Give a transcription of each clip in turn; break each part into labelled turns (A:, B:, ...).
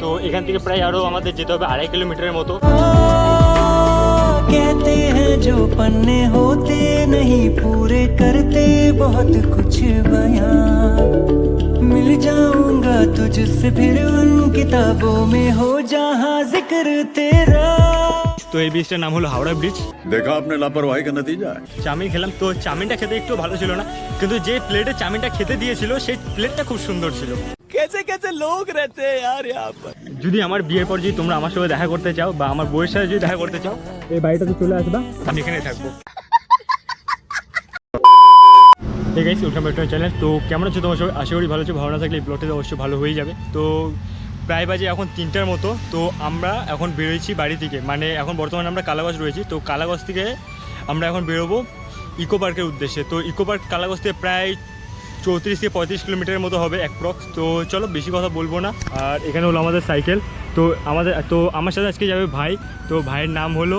A: তো এখান থেকে প্রায় আরও আমাদের যেতে হবে আড়াই কিলোমিটারের মতো
B: कहते हैं जो पन्ने होते नहीं पूरे करते बहुत कुछ बयां मिल जाऊंगा तुझसे फिर उन किताबों में हो जहां जिक्र तेरा
A: তো এই ব্রিজটার নাম হলো হাওড়া ব্রিজ
C: দেখা আপনার লাপরওয়াহি কা নতিজা
A: চাউমিন খেলাম তো চাউমিনটা খেতে একটু ভালো ছিল না। কিন্তু যে প্লেটে চাউমিনটা খেতে দিয়েছিল সেই প্লেটটা খুব সুন্দর ছিল।
B: কেসে কেসে লোক রেতে আর
A: যদি আমার বিয়ের পর যদি তোমরা আমার সঙ্গে দেখা করতে চাও বা আমার বউয়ের সাথে যদি দেখা করতে চাও এই বাড়িটাতে চলে আসবা। আমি এখানে থাকব। ঠিক আছে ওয়েলকাম চ্যানেল তো কেমন আছো তোমার সবাই? আশা করি ভালো আছো। ভালো না থাকলে এই ব্লগটা অবশ্যই ভালো হয়ে যাবে। তো প্রায় বাজে এখন তিনটার মতো তো আমরা এখন বেরোচ্ছি বাড়ি থেকে। মানে এখন বর্তমানে আমরা কালাগঞ্জ রয়েছি তো কালাগঞ্জ থেকে আমরা এখন বেরোবো ইকো পার্কের উদ্দেশ্যে। তো ইকো পার্ক কালাগঞ্জ থেকে প্রায় চৌত্রিশ থেকে পঁয়ত্রিশ কিলোমিটারের মতো হবে অ্যাপ্রক্স তো চলো বেশি কথা বলব না। আর এখানে হলো আমাদের সাইকেল তো আমাদের তো আমার সাথে আজকে যাবে ভাই তো ভাইয়ের নাম হলো?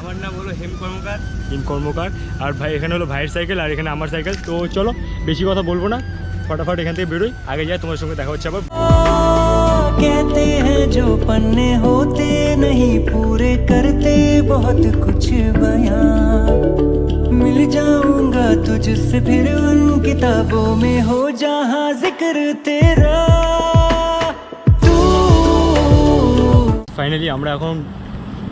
D: আমার নাম হলো হেম কর্মকার।
A: হিম কর্মকার আর ভাই এখানে হলো ভাইয়ের সাইকেল আর এখানে আমার সাইকেল। তো চলো বেশি কথা বলব না ফটাফট এখান থেকে বেরোই আগে যাই তোমার সঙ্গে দেখা হচ্ছে আবার।
B: कहते हैं जो पन्ने होते नहीं पूरे करते बहुत कुछ बयां मिल जाऊंगा तुझसे फिर उन किताबों में हो जहां जिक्र तेरा तू
A: ফাইনালি আমরা এখন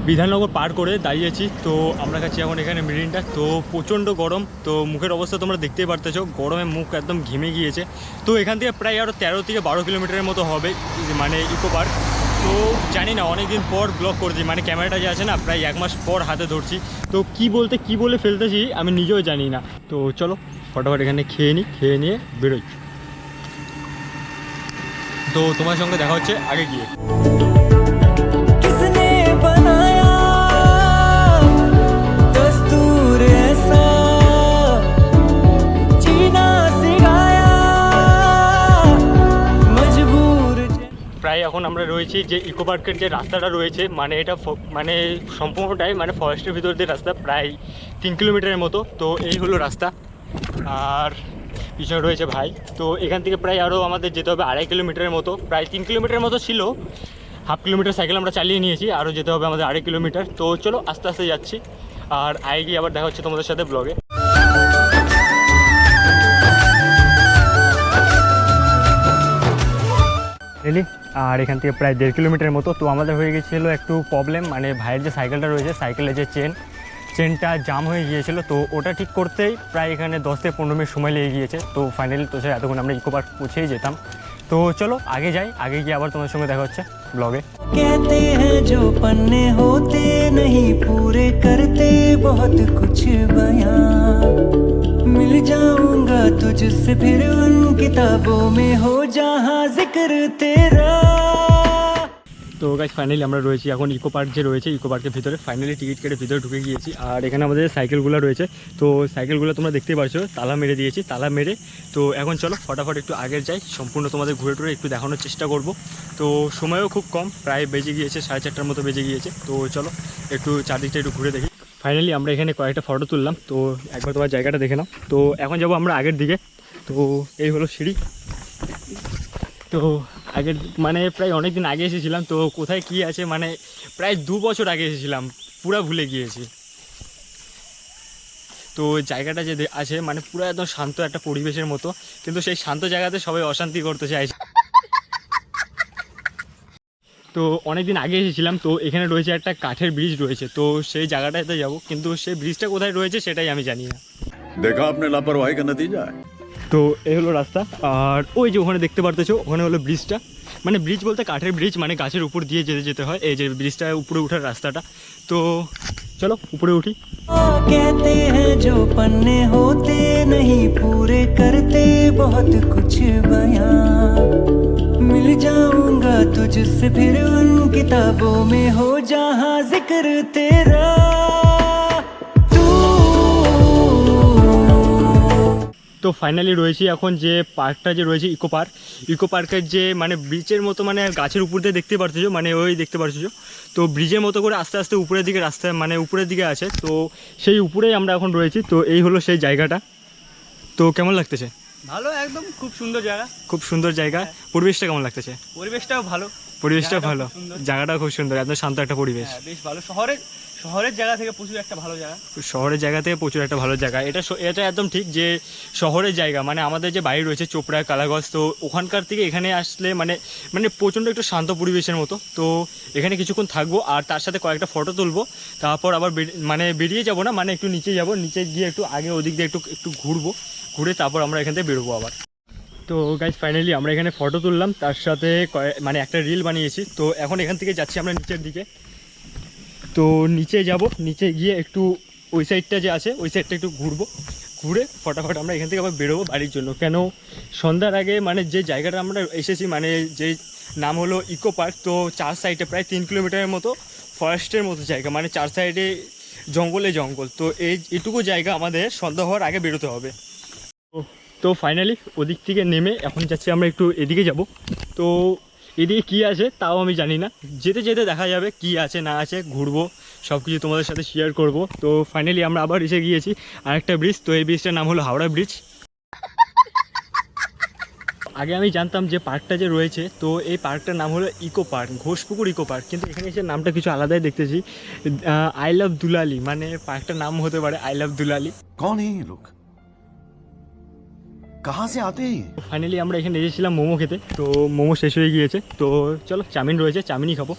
A: বিধাননগর পার করে দাঁড়িয়েছি, তো আমরা কাছে এখন এখানে মেরিনটা। তো প্রচণ্ড গরম, তো মুখের অবস্থা তোমরা দেখতেই পারতেছো, গরমে মুখ একদম ঘেমে গিয়েছে। তো এখান থেকে প্রায় আরও তেরো থেকে বারো কিলোমিটারের মতো হবে মানে ইকো পার্ক। তো জানি না অনেক দিন পর ব্লগ করছি মানে ক্যামেরাটা যে আছে না, প্রায় এক মাস পর হাতে ধরছি। তো কি বলতে, কি বলে ফেলতেছি, আমি নিজেও জানি না। তো চলো, ফটাফট এখানে খেয়ে নিই খেয়ে নিয়ে বেরোই। তো তোমার সঙ্গে দেখা হচ্ছে আগে গিয়ে। এখন আমরা রয়েছি, যে ইকো পার্কের যে রাস্তাটা রয়েছে মানে এটা মানে সম্পূর্ণটাই মানে ফরেস্টের ভিতর দিয়ে রাস্তা প্রায় তিন কিলোমিটারের মতো। তো এই হলো রাস্তা। আর পিছনে রয়েছে ভাই। তো এখান থেকে প্রায় আরও আমাদের যেতে হবে আড়াই কিলোমিটারের মতো। প্রায় তিন কিলোমিটারের মতো ছিল। হাফ কিলোমিটার সাইকেল আমরা চালিয়ে নিয়েছি। আরও যেতে হবে আমাদের আড়াই কিলোমিটার। তো চলো আস্তে আস্তে যাচ্ছি। আর আগে গিয়ে আবার দেখা হচ্ছে তোমাদের সাথে ব্লগে রেলি আর এখান থেকে প্রায় দেড় কিলোমিটার মতো তো আমাদের হয়ে গেছিলো একটু প্রবলেম মানে ভাইয়ের যে সাইকেলটা রয়েছে সাইকেলের যে চেন চেনটা জাম হয়ে গিয়েছিল তো ওটা ঠিক করতেই প্রায় এখানে দশ থেকে পনেরো মিনিট সময় লেগে গিয়েছে তো ফাইনালি তো স্যার এতক্ষণ আমরা ইকো পার্ক পৌঁছেই যেতাম তো চলো আগে যাই আগে গিয়ে আবার তোমার সঙ্গে দেখা হচ্ছে ব্লগে
B: कहते हैं जो पन्ने होते नहीं पूरे करते बहुत कुछ बयां मिल जाऊंगा तुझसे फिर उन किताबों में हो जहां जिक्र तेरा
A: তো গাছ ফাইনালি আমরা রয়েছি এখন ইকো পার্ক যে রয়েছে ইকো পার্কের ভিতরে ফাইনালি টিকিট কেটে ভিতরে ঢুকে গিয়েছি আর এখানে আমাদের সাইকেলগুলো রয়েছে তো সাইকেলগুলো তোমরা দেখতেই পাচ্ছ তালা মেরে দিয়েছি তালা মেরে তো এখন চলো ফটাফট একটু আগের যাই সম্পূর্ণ তোমাদের ঘুরে টুরে একটু দেখানোর চেষ্টা করব তো সময়ও খুব কম প্রায় বেজে গিয়েছে সাড়ে চারটার মতো বেজে গিয়েছে তো চলো একটু চারদিকটা একটু ঘুরে দেখি ফাইনালি আমরা এখানে কয়েকটা ফটো তুললাম তো একবার তোমার জায়গাটা দেখে নাও তো এখন যাব আমরা আগের দিকে তো এই হলো সিঁড়ি তো আগের মানে প্রায় অনেক দিন আগে এসেছিলাম, তো কোথায় কি আছে মানে প্রায় দু বছর আগে এসেছিলাম, পুরা ভুলে গিয়েছি। তো জায়গাটা যে আছে মানে পুরো একদম শান্ত একটা পরিবেশের মতো, কিন্তু সেই শান্ত জায়গাতে সবাই অশান্তি করতে চাইছে তো অনেক দিন আগে এসেছিলাম, তো এখানে রয়েছে একটা কাঠের ব্রিজ রয়েছে, তো সেই জায়গাটাতে যাব, কিন্তু সেই ব্রিজটা কোথায় রয়েছে সেটাই আমি জানি না।
C: দেখা আপনার লাপরওয়াহি দিয়ে যায়
A: তো এই হলো রাস্তা আর ওই যে ওখানে দেখতে পারতেছো ওখানে হলো ব্রিজটা মানে ব্রিজ বলতে কাঠের ব্রিজ মানে গাছের উপর দিয়ে যেতে যেতে হয় এই যে ব্রিজটা উপরে ওঠার রাস্তাটা তো চলো উপরে উঠি
B: कहते हैं जो पन्ने होते नहीं पूरे करते बहुत कुछ बयां मिल जाऊंगा तुझसे फिर उन किताबों में हो जहां जिक्र तेरा
A: তো ফাইনালি রয়েছি এখন যে পার্কটা যে রয়েছে ইকো পার্ক ইকো পার্কের যে মানে ব্রিজের মতো মানে গাছের উপর দিয়ে দেখতে পারছ মানে ওই দেখতে পারছ তো ব্রিজের মতো করে আস্তে আস্তে উপরের দিকে রাস্তা মানে উপরের দিকে আছে। তো সেই উপরেই আমরা এখন রয়েছি। তো এই হলো সেই জায়গাটা। তো কেমন লাগতেছে?
D: ভালো একদম খুব সুন্দর জায়গা।
A: খুব সুন্দর জায়গা। পরিবেশটা কেমন লাগতেছে?
D: পরিবেশটাও ভালো।
A: পরিবেশটা ভালো। জায়গাটাও খুব সুন্দর। একদম শান্ত একটা পরিবেশ।
D: হ্যাঁ বেশ ভালো। শহরের শহরের জায়গা থেকে প্রচুর একটা ভালো জায়গা।
A: শহরের জায়গা থেকে প্রচুর একটা ভালো জায়গা। এটা এটা একদম ঠিক যে শহরের জায়গা মানে আমাদের যে বাড়ি রয়েছে চোপড়া, কালাগঞ্জ, তো ওখানকার থেকে এখানে আসলে মানে মানে প্রচণ্ড একটু শান্ত পরিবেশের মতো। তো এখানে কিছুক্ষণ থাকব আর তার সাথে কয়েকটা ফটো তুলবো। তারপর আবার মানে বেরিয়ে যাব না মানে একটু নিচে যাব, নিচে গিয়ে একটু আগে ওদিক দিয়ে একটু একটু ঘুরবো। ঘুরে তারপর আমরা এখান থেকে বেরোবো আবার। তো গাইজ ফাইনালি আমরা এখানে ফটো তুললাম। তার সাথে মানে একটা রিল বানিয়েছি। তো এখন এখান থেকে যাচ্ছি আমরা নিচের দিকে। তো নিচে যাব, নিচে গিয়ে একটু ওই সাইডটা যে আছে, ওই সাইডটা একটু ঘুরবো। ঘুরে ফটাফট আমরা এখান থেকে আবার বেরোবো বাড়ির জন্য। কেন? সন্ধ্যার আগে মানে যে জায়গাটা আমরা এসেছি মানে যে নাম হলো ইকো পার্ক তো চার সাইডে প্রায় তিন কিলোমিটারের মতো ফরেস্টের মতো জায়গা মানে চার সাইডে জঙ্গলে জঙ্গল। তো এই, এটুকু জায়গা আমাদের সন্ধ্যা হওয়ার আগে বেরোতে হবে। তো- ফাইনালি ওদিক থেকে নেমে এখন যাচ্ছি আমরা একটু এদিকে যাব। তো এদিকে কি আছে তাও আমি জানি না। যেতে যেতে দেখা যাবে কি আছে, না আছে, ঘুরবো সব কিছু তোমাদের সাথে শেয়ার করব। তো ফাইনালি আমরা আবার এসে গিয়েছি, আরেকটা ব্রিজ তো এই ব্রিজটার নাম হলো হাওড়া ব্রিজ আগে আমি জানতাম যে পার্কটা যে রয়েছে, তো এই পার্কটার নাম হলো eco park Ghoshpukur eco park কিন্তু এখানে এসে নামটা কিছু আলাদাই দেখতেছি। আই লাভ দুলালি মানে পার্কটার নাম হতে পারে আই লাভ দুলালি।
E: কন লোক? কাহা আতে
A: ফাইনালি আমরা এখানে এসেছিলাম মোমো খেতে। তো মোমো শেষ হয়ে গিয়েছে। তো চলো, চাউমিন রয়েছে, চাউমিনই খাব।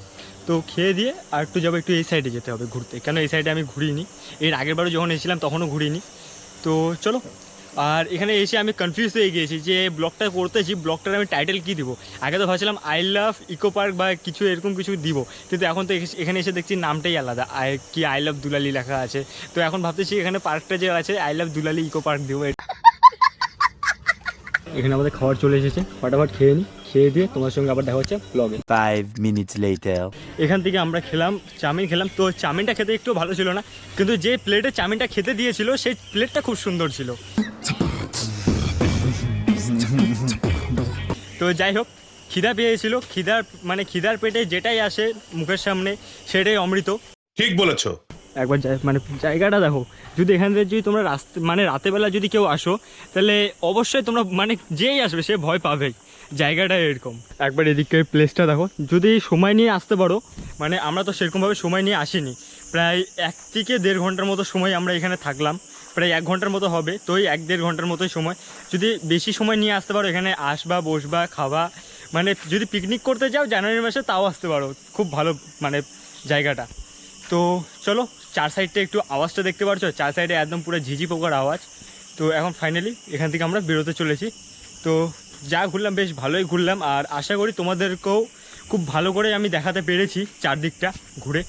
A: তো খেয়ে দিয়ে আর একটু যাব, একটু এই সাইডে যেতে হবে ঘুরতে। কেন এই সাইডে আমি ঘুরিনি? এর আগেরবারও যখন এসেছিলাম, তখনও ঘুরিনি। তো চলো, আর এখানে এসে আমি কনফিউজ হয়ে গিয়েছি যে ব্লগটা করতেছি, ব্লগটার আমি টাইটেল কী দিব? আগে তো ভাবছিলাম আই লাভ ইকো পার্ক বা কিছু এরকম কিছু দিব। কিন্তু এখন তো এখানে এসে দেখছি নামটাই আলাদা। আই, কি আই লাভ দুলালি লেখা আছে। তো এখন ভাবতেছি এখানে পার্কটা যে আছে I love Dulali eco park দেবো। এখানে আমাদের খাবার চলে এসেছে। ফটাফট খেয়ে নিই খেয়ে দিয়ে তোমার সঙ্গে আবার দেখা হচ্ছে ব্লগে
F: Five minutes later.
A: এখান থেকে আমরা খেলাম চাউমিন খেলাম। তো চাউমিনটা খেতে একটু ভালো ছিল না কিন্তু যে প্লেটে চাউমিনটা খেতে দিয়েছিল সেই প্লেটটা খুব সুন্দর ছিল। তো যাই হোক খিদা পেয়েছিল। খিদার মানে খিদার পেটে যেটাই আসে মুখের সামনে সেটাই অমৃত।
G: ঠিক বলেছ।
A: একবার মানে জায়গাটা দেখো। যদি এখান থেকে যদি তোমরা রাস্তা মানে রাতেবেলা যদি কেউ আসো, তাহলে অবশ্যই তোমরা মানে যেই আসবে সে ভয় পাবেই। জায়গাটা এরকম। একবার এদিকের প্লেসটা দেখো। যদি সময় নিয়ে আসতে পারো মানে আমরা তো সেরকমভাবে সময় নিয়ে আসিনি। প্রায় এক থেকে দেড় ঘণ্টার মতো সময় আমরা এখানে থাকলাম। প্রায় এক ঘণ্টার মতো হবে, তো ওই এক দেড় ঘণ্টার মতোই সময়। যদি বেশি সময় নিয়ে আসতে পারো, এখানে আসবা, বসবা খাওয়া মানে যদি পিকনিক করতে যাও জানুয়ারি মাসে তাও আসতে পারো। খুব ভালো মানে জায়গাটা। তো চলো চার সাইডটা একটু আওয়াজটা দেখতে পারছো চার সাইডে একদম পুরো ঝিঝি পোকার আওয়াজ তো এখন ফাইনালি এখান থেকে আমরা বেরোতে চলেছি তো যা ঘুরলাম বেশ ভালোই ঘুরলাম আর আশা করি তোমাদেরকেও খুব ভালো করে আমি দেখাতে পেরেছি চারদিকটা ঘুরে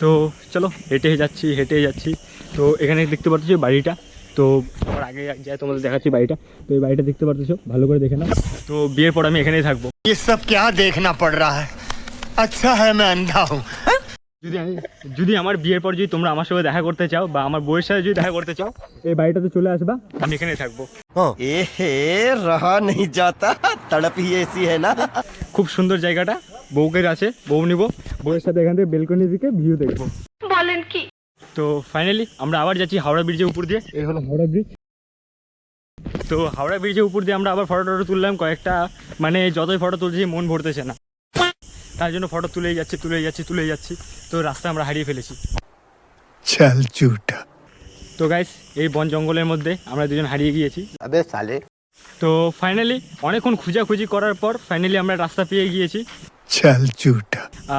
A: তো চলো হেঁটে যাচ্ছি হেঁটে যাচ্ছি তো এখানে দেখতে পাচ্ছ বাড়িটা তো আমার আগে যাই তোমাদের দেখাচ্ছি বাড়িটা তো এই বাড়িটা দেখতে পাচ্ছ ভালো করে দেখে নাও তো বিয়ের পর আমি এখানেই থাকবো
H: ये सब क्या देखना पड़ रहा है अच्छा है मैं अंधा हूँ
A: যদি আমি যদি আমার বিয়ের পর যদি তোমরা আমার সঙ্গে দেখা করতে চাও বা আমার বউয়ের সাথে যদি দেখা করতে চাও এই বাড়িটাতে চলে আসবা আমি এখানে থাকব।
H: এ হে
A: খুব সুন্দর জায়গাটা বউকে আছে বউ নিব বউয়ের সাথে এখান থেকে বেলকনি দিকে ভিউ দেখব।
I: বলেন কি?
A: তো ফাইনালি আমরা আবার যাচ্ছি হাওড়া ব্রিজের উপর দিয়ে। এই হলো হাওড়া ব্রিজ তো হাওড়া ব্রিজের উপর দিয়ে আমরা আবার ফটো টটো তুললাম কয়েকটা মানে যতই ফটো তুলছি মন ভরতেছে না। তার জন্য ফটো তুলেই যাচ্ছি তুলেই যাচ্ছি তুলেই যাচ্ছি। তো রাস্তা আমরা হারিয়ে ফেলেছি।
H: চাল
A: তো গাইস এই বন জঙ্গলের মধ্যে আমরা দুজন হারিয়ে গিয়েছি।
H: সালে।
A: তো ফাইনালি অনেকক্ষণ খুঁজাখুঁজি করার পর ফাইনালি আমরা রাস্তা পেয়ে গিয়েছি।
H: চাল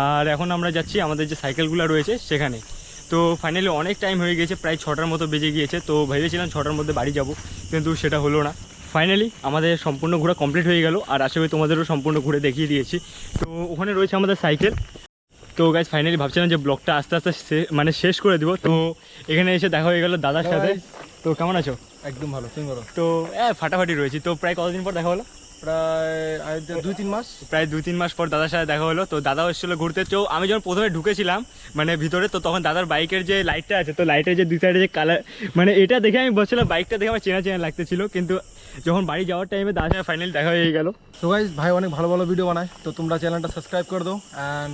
A: আর এখন আমরা যাচ্ছি আমাদের যে সাইকেলগুলো রয়েছে সেখানে। তো ফাইনালি অনেক টাইম হয়ে গেছে প্রায় ছটার মতো বেজে গিয়েছে। তো ভেবেছিলাম ছটার মধ্যে বাড়ি যাব কিন্তু সেটা হলো না। ফাইনালি আমাদের সম্পূর্ণ ঘোরা কমপ্লিট হয়ে গেল আর আশা করি তোমাদেরও সম্পূর্ণ ঘুরে দেখিয়ে দিয়েছি। তো ওখানে রয়েছে আমাদের সাইকেল তো গাছ ফাইনালি ভাবছিলাম যে ব্লগটা আস্তে আস্তে মানে শেষ করে দিব। তো এখানে এসে দেখা হয়ে গেল দাদার সাথে। তো কেমন আছো?
J: একদম ভালো তুমি বলো
A: তো হ্যাঁ ফাটাফাটি রয়েছি। তো প্রায় কতদিন পর দেখা হলো?
J: প্রায় দুই তিন মাস।
A: প্রায় দুই তিন মাস পর দাদার সাথে দেখা হলো। তো দাদাও এসেছিল ঘুরতে। তো আমি যখন প্রথমে ঢুকেছিলাম মানে ভিতরে তো তখন দাদার বাইকের যে লাইটটা আছে তো লাইটের যে দুই সাইডে যে কালার মানে এটা দেখে আমি বলছিলাম বাইকটা দেখে আমার চেনা চেনা লাগতেছিল। কিন্তু যখন বাড়ি যাওয়ার টাইমে দাদার সাথে ফাইনালি দেখা হয়ে গেল।
J: তো গাইজ ভাই অনেক ভালো ভালো ভিডিও বানায়। তো তোমরা চ্যানেলটা সাবস্ক্রাইব করে দাও অ্যান্ড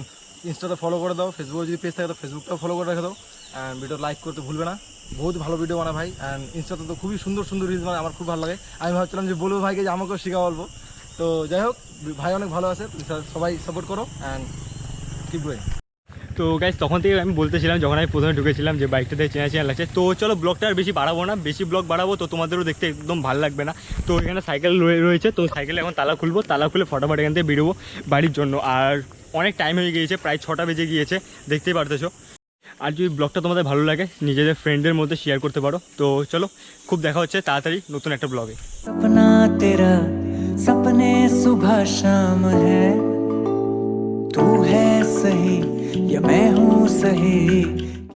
J: ইনস্টাতে ফলো করে দাও। ফেসবুকে যদি পেজ থাকে তো ফেসবুকটাও ফলো করে রেখে দাও। অ্যান্ড ভিডিও লাইক করতে ভুলবে না। বহুত ভালো ভিডিও বানায় ভাই অ্যান্ড ইনস্টাতে তো খুবই সুন্দর সুন্দর রিলস বানায়, আমার খুব ভালো লাগে। আমি ভাবছিলাম যে বলব ভাইকে যে আমাকেও শেখা বলব তো যাই হোক, ভাই অনেক ভালো আছে সবাই সাপোর্ট করো অ্যান্ড কিপ গোয়িং
A: তো গাইজ তখন থেকে আমি বলতেছিলাম, যখন আমি প্রথমে ঢুকেছিলাম যে বাইকটা দিয়ে চেনা চেনা লাগছে, তো চলো ব্লগটা আর বেশি বাড়াবো না, বেশি ব্লগ বাড়াবো, তো তোমাদেরও দেখতে একদম ভালো লাগবে না। তো এখানে সাইকেল রয়ে- রয়েছে, তো সাইকেলে এখন তালা খুলবো, তালা খুলে ফটাফট এখান থেকে বেরোবো বাড়ির জন্য। আর অনেক টাইম হয়ে গিয়েছে, প্রায় ছটা বেজে গিয়েছে, দেখতেই পারতেছো। আর যদি ব্লগটা তোমাদের ভালো লাগে নিজেদের ফ্রেন্ডদের মধ্যে শেয়ার করতে পারো তো চলো খুব দেখা হচ্ছে তাড়াতাড়ি নতুন একটা ব্লগে
B: सपना तेरा सपने सुबह शाम है तू है सही या मैं हूँ सही